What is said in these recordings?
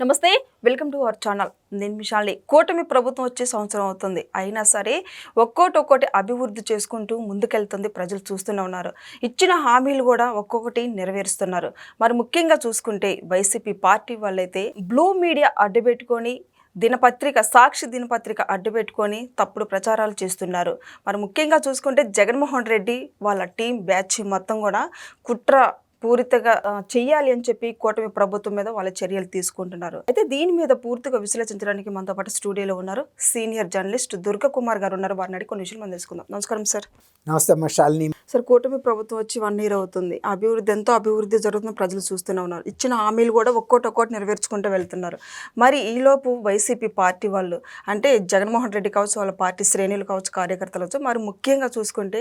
నమస్తే welcome to our channel. నేను మిషాల్ని కూటమి ప్రభుత్వం వచ్చే సంవత్సరం అవుతుంది. అయినా సరే ఒక్కోటి ఒక్కోటి అభివృద్ధి చేసుకుంటూ ముందుకెళ్తుంది ప్రజలు చూస్తూనే ఉన్నారు. ఇచ్చిన హామీలు కూడా ఒక్కొక్కటి నెరవేరుస్తున్నారు. మరి ముఖ్యంగా చూసుకుంటే వైసీపీ పార్టీ వాళ్ళైతే బ్లూ మీడియా అడ్డుపెట్టుకొని దినపత్రిక సాక్షి దినపత్రిక అడ్డుపెట్టుకొని తప్పుడు ప్రచారాలు చేస్తున్నారు. మరి ముఖ్యంగా చూసుకుంటే జగన్మోహన్ రెడ్డి వాళ్ళ టీం బ్యాచ్ మొత్తం కూడా కుట్ర పూరితగా ఆ, చెయ్యాలి అని చెప్పి కూటమి ప్రభుత్వం మీద వాళ్ళ చర్యలు తీసుకుంటున్నారు. అయితే దీని మీద పూర్తిగా విశ్లేషించడానికి మనతో పాటు స్టూడియోలో ఉన్నారు సీనియర్ జర్నలిస్ట్ దుర్గా కుమార్ గారు ఉన్నారు. వారిని అడిగి కొన్ని విషయాలు మనం తెలుసుకుందాం. నమస్కారం సార్. నమస్తే అమ్మ శాలిని. సార్ కూటమి ప్రభుత్వం వచ్చి వన్ ఇయర్ అవుతుంది. అభివృద్ధి ఎంతో అభివృద్ధి జరుగుతుంది ప్రజలు చూస్తూనే ఉన్నారు. ఇచ్చిన హామీలు కూడా ఒక్కోటి ఒక్కోటి నెరవేర్చుకుంటూ వెళ్తున్నారు. మరి ఈలోపు వైసీపీ పార్టీ వాళ్ళు అంటే జగన్మోహన్ రెడ్డి కావచ్చు వాళ్ళ పార్టీ శ్రేణులు కావచ్చు కార్యకర్తలు కావచ్చు మరి ముఖ్యంగా చూసుకుంటే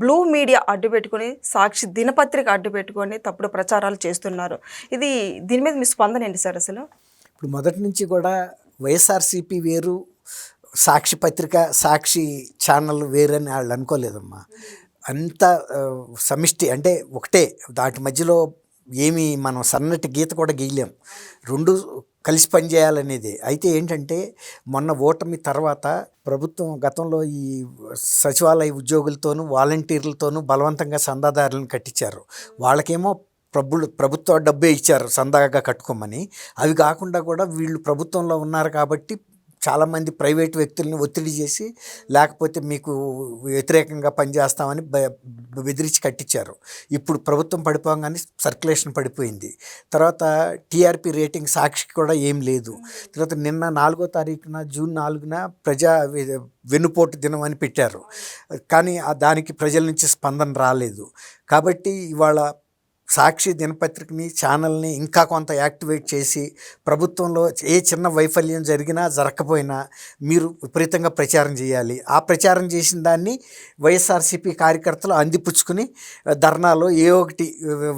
బ్లూ మీడియా అడ్డు పెట్టుకొని సాక్షి దినపత్రిక అడ్డు పెట్టుకొని పెట్టుకొని తప్పుడు ప్రచారాలు చేస్తున్నారు. ఇది దీని మీద మీ స్పందన ఏంటి సార్ అసలు? ఇప్పుడు మొదటి నుంచి కూడా వైఎస్ఆర్సీపీ వేరు సాక్షి పత్రిక సాక్షి ఛానల్ వేరని వాళ్ళు అనుకోలేదమ్మా. అంత సమిష్టి అంటే ఒకటే దాటి మధ్యలో ఏమి మనం సన్నటి గీత కూడా గీయలేం. రెండు కలిసి పనిచేయాలనేది. అయితే ఏంటంటే మొన్న ఓటమి తర్వాత ప్రభుత్వం గతంలో ఈ సచివాలయ ఉద్యోగులతోనూ వాలంటీర్లతోనూ బలవంతంగా సందాదారులను కట్టించారు. వాళ్ళకేమో ప్రభులు ప్రభుత్వ డబ్బే ఇచ్చారు సందాగా కట్టుకోమని. అవి కాకుండా కూడా వీళ్ళు ప్రభుత్వంలో ఉన్నారు కాబట్టి చాలామంది ప్రైవేట్ వ్యక్తుల్ని ఒత్తిడి చేసి లేకపోతే మీకు వ్యతిరేకంగా పనిచేస్తామని బెదిరించి కట్టించారు ఇప్పుడు ప్రభుత్వం పడిపోగానే సర్క్యులేషన్ పడిపోయింది. తర్వాత టీఆర్పీ రేటింగ్ సాక్షికి కూడా ఏం లేదు. తర్వాత నిన్న నాలుగో తారీఖున జూన్ నాలుగున ప్రజా వెన్నుపోటు దినం అని పెట్టారు. కానీ దానికి ప్రజల నుంచి స్పందన రాలేదు. కాబట్టి ఇవాళ సాక్షి దినపత్రికని ఛానల్ని ఇంకా కొంత యాక్టివేట్ చేసి ప్రభుత్వంలో ఏ చిన్న వైఫల్యం జరిగినా జరగకపోయినా మీరు విపరీతంగా ప్రచారం చేయాలి. ఆ ప్రచారం చేసిన దాన్ని వైఎస్ఆర్సీపీ కార్యకర్తలు అందిపుచ్చుకుని ధర్నాలో ఏ ఒకటి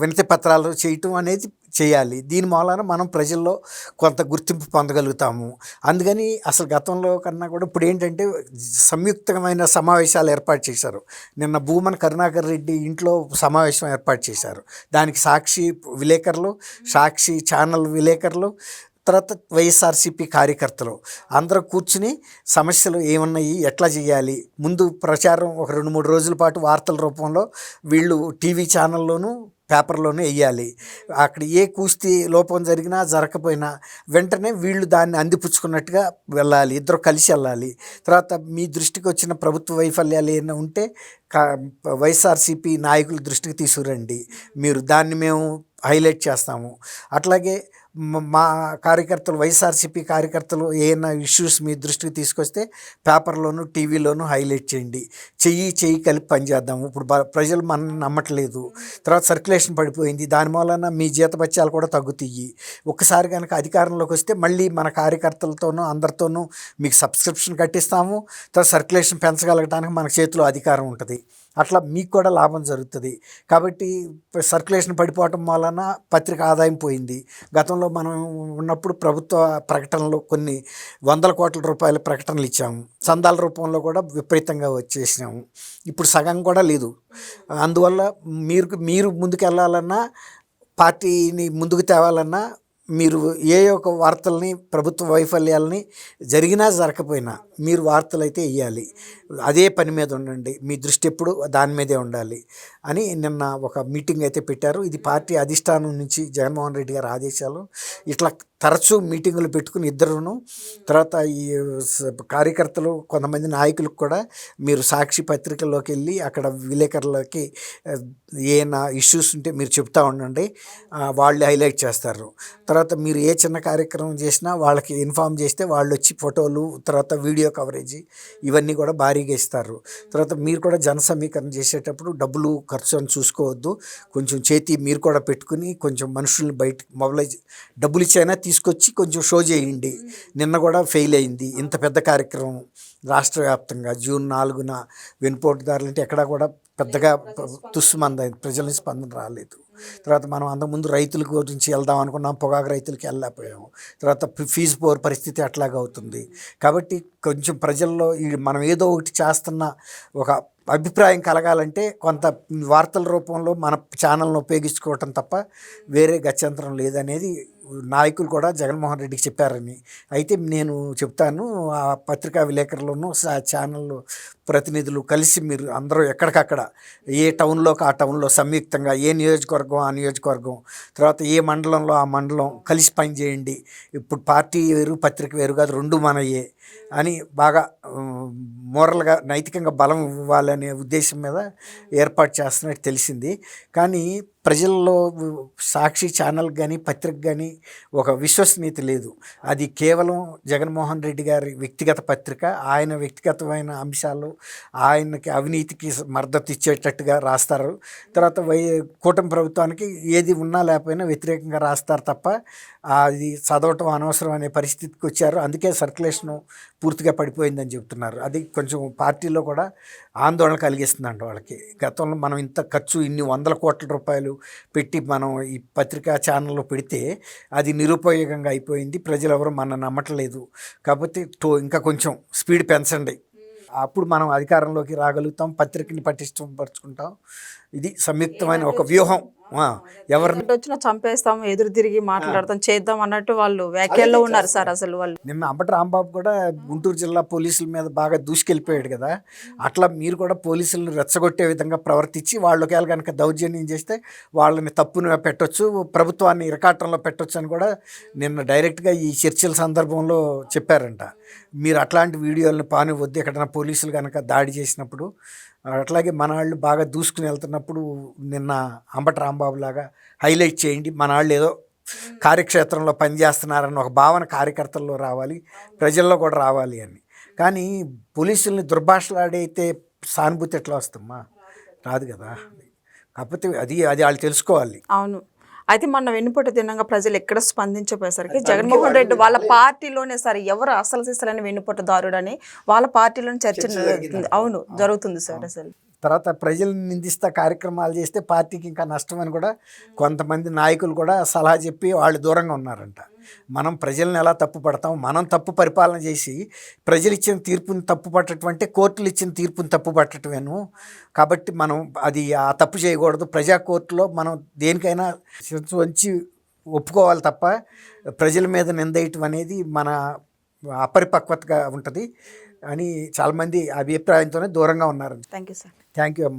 వినతి పత్రాలు చేయటం అనేది చేయాలి. దీని మూలాన మనం ప్రజల్లో కొంత గుర్తింపు పొందగలుగుతాము. అందుకని అసలు గతంలో కన్నా కూడా ఇప్పుడు ఏంటంటే సంయుక్తమైన సమావేశాలు ఏర్పాటు చేశారు. నిన్న భూమన్ కరుణాకర్ రెడ్డి ఇంట్లో సమావేశం ఏర్పాటు చేశారు. దానికి సాక్షి విలేకరులు సాక్షి ఛానల్ విలేకరులు తర్వాత వైఎస్ఆర్సీపీ కార్యకర్తలు. అందరూ కూర్చుని సమస్యలు ఏమున్నాయి ఎట్లా చేయాలి? ముందు ప్రచారం ఒక రెండు మూడు రోజుల పాటు వార్తల రూపంలో వీళ్ళు టీవీ ఛానల్లోనూ పేపర్లోనూ వేయాలి. అక్కడ ఏ కూస్తీ లోపం జరిగినా జరగకపోయినా వెంటనే వీళ్ళు దాన్ని అందిపుచ్చుకున్నట్టుగా వెళ్ళాలి. ఇద్దరు కలిసి వెళ్ళాలి. తర్వాత మీ దృష్టికి వచ్చిన ప్రభుత్వ వైఫల్యాలు ఏమైనా ఉంటే వైఎస్ఆర్సీపీ నాయకుల దృష్టికి తీసుకురండి. మీరు దాన్ని మేము హైలైట్ చేస్తాము. అట్లాగే మా కార్యకర్తలు వైఎస్ఆర్సీపీ కార్యకర్తలు ఏమైనా ఇష్యూస్ మీ దృష్టికి తీసుకొస్తే పేపర్లోను టీవీలోను హైలైట్ చేయండి. చెయ్యి చెయ్యి కలిపి పనిచేద్దాము ఇప్పుడు ప్రజలు మనల్ని నమ్మట్లేదు. తర్వాత సర్క్యులేషన్ పడిపోయింది. దాని మూలన మీ జీతబత్యాలు కూడా తగ్గుతాయి. ఒక్కసారి కనుక అధికారంలోకి వస్తే మళ్ళీ మన కార్యకర్తలతోనూ అందరితోనూ మీకు సబ్స్క్రిప్షన్ కట్టిస్తాము. తర్వాత సర్క్యులేషన్ పెంచగలగడానికి మన చేతిలో అధికారం ఉంటుంది. అట్లా మీకు కూడా లాభం జరుగుతుంది. కాబట్టి సర్క్యులేషన్ పడిపోవటం వలన పత్రిక ఆదాయం పోయింది. గతంలో మనం ఉన్నప్పుడు ప్రభుత్వ ప్రకటనలు కొన్ని వందల కోట్ల రూపాయల ప్రకటనలు ఇచ్చాము. చందాల రూపంలో కూడా విపరీతంగా వచ్చేసినాము. ఇప్పుడు సగం కూడా లేదు. అందువల్ల మీరు మీరు ముందుకు వెళ్ళాలన్నా పార్టీని ముందుకు తేవాలన్నా మీరు ఏ యొక్క వార్తల్ని ప్రభుత్వ వైఫల్యాలని జరిగినా జరగకపోయినా మీరు వార్తలు అయితే ఇవ్వాలి అదే పని మీద ఉండండి. మీ దృష్టి ఎప్పుడు దాని మీదే ఉండాలి అని నిన్న ఒక మీటింగ్ అయితే పెట్టారు. ఇది పార్టీ అధిష్టానం నుంచి జగన్మోహన్ రెడ్డి గారి ఆదేశాలు. ఇట్లా తరచూ మీటింగులు పెట్టుకుని ఇద్దరును తర్వాత ఈ స- కార్యకర్తలు కొంతమంది నాయకులకు కూడా మీరు సాక్షి పత్రికల్లోకి వెళ్ళి అక్కడ విలేకరులకి ఏమైనా ఇష్యూస్ ఉంటే మీరు చెప్తా ఉండండి. వాళ్ళు హైలైట్ చేస్తారు. తర్వాత మీరు ఏ చిన్న కార్యక్రమం చేసినా వాళ్ళకి ఇన్ఫామ్ చేస్తే వాళ్ళు వచ్చి ఫోటోలు తర్వాత వీడియో కవరేజ్ ఇవన్నీ కూడా భారీగా ఇస్తారు. తర్వాత మీరు కూడా జన సమీకరణ చేసేటప్పుడు డబ్బులు ఖర్చు అని చూసుకోవద్దు. కొంచెం చేతి మీరు కూడా పెట్టుకుని కొంచెం మనుషుల్ని బయట మొబైలైజ్ డబ్బులు ఇచ్చైనా తీసుకొచ్చి కొంచెం షో చేయండి. నిన్న కూడా ఫెయిల్ అయింది. ఇంత పెద్ద కార్యక్రమం రాష్ట్ర వ్యాప్తంగా జూన్ నాలుగున వెనుపోటుదారులు అంటే ఎక్కడా కూడా పెద్దగా తుస్సుమంది ప్రజల నుంచి స్పందన రాలేదు. తర్వాత మనం అంతకుముందు రైతుల గురించి వెళ్దాం అనుకున్నాం పొగాకు రైతులకి వెళ్ళలేకపోయాము. తర్వాత ఫీజు పోర్ పరిస్థితి అట్లాగే అవుతుంది. కాబట్టి కొంచెం ప్రజల్లో ఈ మనం ఏదో ఒకటి చేస్తున్న ఒక అభిప్రాయం కలగాలంటే కొంత వార్తల రూపంలో మన ఛానల్ను ఉపయోగించుకోవటం తప్ప వేరే గత్యంతరం లేదనేది నాయకులు కూడా జగన్మోహన్ రెడ్డికి చెప్పారని. అయితే నేను చెప్తాను ఆ పత్రికా విలేకరులను ఛానల్ ప్రతినిధులు కలిసి మీరు అందరూ ఎక్కడికక్కడ ఏ టౌన్లోకి ఆ టౌన్లో సంయుక్తంగా ఏ నియోజకవర్గం ఆ నియోజకవర్గం తర్వాత ఏ మండలంలో ఆ మండలం కలిసి పనిచేయండి ఇప్పుడు పార్టీ వేరు పత్రిక వేరు కాదు రెండు మనయే అని బాగా మోరల్గా నైతికంగా బలం ఇవ్వాలనే ఉద్దేశం మీద ఏర్పాటు చేస్తున్నట్టు తెలిసింది. కానీ ప్రజల్లో సాక్షి ఛానల్ కానీ పత్రిక కానీ ఒక విశ్వసనీయత లేదు. అది కేవలం జగన్మోహన్ రెడ్డి గారి వ్యక్తిగత పత్రిక ఆయన వ్యక్తిగతమైన అంశాలు ఆయనకి అవినీతికి మద్దతు ఇచ్చేటట్టుగా రాస్తారు. తర్వాత వై కూటమి ప్రభుత్వానికి ఏది ఉన్నా లేకపోయినా వ్యతిరేకంగా రాస్తారు తప్ప అది చదవటం అనవసరం అనే పరిస్థితికి వచ్చారు. అందుకే సర్క్యులేషను పూర్తిగా పడిపోయిందని చెబుతున్నారు అది కొంచెం పార్టీలో కూడా ఆందోళన కలిగిస్తుందండి వాళ్ళకి. గతంలో మనం ఇంత ఖర్చు ఇన్ని వందల కోట్ల రూపాయలు పెట్టి మనం ఈ పత్రికా ఛానల్లో పెడితే అది నిరుపయోగంగా అయిపోయింది. ప్రజలు ఎవరు మన నమ్మట్లేదు. కాబట్టి టో ఇంకా కొంచెం స్పీడ్ పెంచండి. అప్పుడు మనం అధికారంలోకి రాగలుగుతాం పత్రికని పటిష్టం పరుచుకుంటాం. ఇది సంయుక్తమైన ఒక వ్యూహం. ఎవరిని వచ్చినా చంపేస్తాం ఎదురు తిరిగి మాట్లాడతాం చేద్దాం అన్నట్టు వాళ్ళు వ్యాఖ్యల్లో ఉన్నారు సార్ అసలు వాళ్ళు. నిన్న అంబటి రాంబాబు కూడా గుంటూరు జిల్లా పోలీసుల మీద బాగా దూసుకెళ్ళిపోయాడు కదా. అట్లా మీరు కూడా పోలీసులను రెచ్చగొట్టే విధంగా ప్రవర్తించి వాళ్ళు ఒకవేళ కనుక దౌర్జన్యం చేస్తే వాళ్ళని తప్పును పెట్టొచ్చు ప్రభుత్వాన్ని ఇరకాటంలో పెట్టొచ్చు అని కూడా నిన్న డైరెక్ట్గా ఈ చర్చల సందర్భంలో చెప్పారంట. మీరు అట్లాంటి వీడియోలను పానివద్దు ఎక్కడైనా పోలీసులు కనుక దాడి చేసినప్పుడు అట్లాగే మన వాళ్ళు బాగా దూసుకుని వెళ్తున్నప్పుడు నిన్న అంబటి రాంబాబు లాగా హైలైట్ చేయండి. మన వాళ్ళు ఏదో కార్యక్షేత్రంలో పనిచేస్తున్నారన్న ఒక భావన కార్యకర్తల్లో రావాలి. ప్రజల్లో కూడా రావాలి అని. కానీ పోలీసుల్ని దుర్భాషలాడైతే సానుభూతి ఎట్లా వస్తుందమ్మా? రాదు కదా. కాకపోతే అది అది వాళ్ళు తెలుసుకోవాలి. అవును. అయితే మొన్న వెన్నుపోట తిన్నాక ప్రజలు ఎక్కడ స్పందించపోయేసరికి జగన్మోహన్ రెడ్డి వాళ్ళ పార్టీలోనే సార్ ఎవరు అసలు సిసలని వెన్నుపోట దారుడని వాళ్ళ పార్టీలోనే చర్చ అవును జరుగుతుంది సార్ అసలు. తర్వాత ప్రజల్ని నిందిస్తా కార్యక్రమాలు చేస్తే పార్టీకి ఇంకా నష్టం అని కూడా కొంతమంది నాయకులు కూడా సలహా చెప్పి వాళ్ళు దూరంగా ఉన్నారంట. మనం ప్రజల్ని ఎలా తప్పు పడతాం? మనం తప్పు పరిపాలన చేసి ప్రజలు ఇచ్చిన తీర్పుని తప్పు పట్టడం కోర్టులు ఇచ్చిన తీర్పుని తప్పు పట్టటమేను. కాబట్టి మనం అది ఆ తప్పు చేయకూడదు. ప్రజా కోర్టులో మనం దేనికైనా వంచి ఒప్పుకోవాలి తప్ప ప్రజల మీద నిందేయటం అనేది మన అపరిపక్వతగా ఉంటుంది. అని చాలామంది అభిప్రాయంతోనే దూరంగా ఉన్నారు. Thank you sir thank you అమ్మ.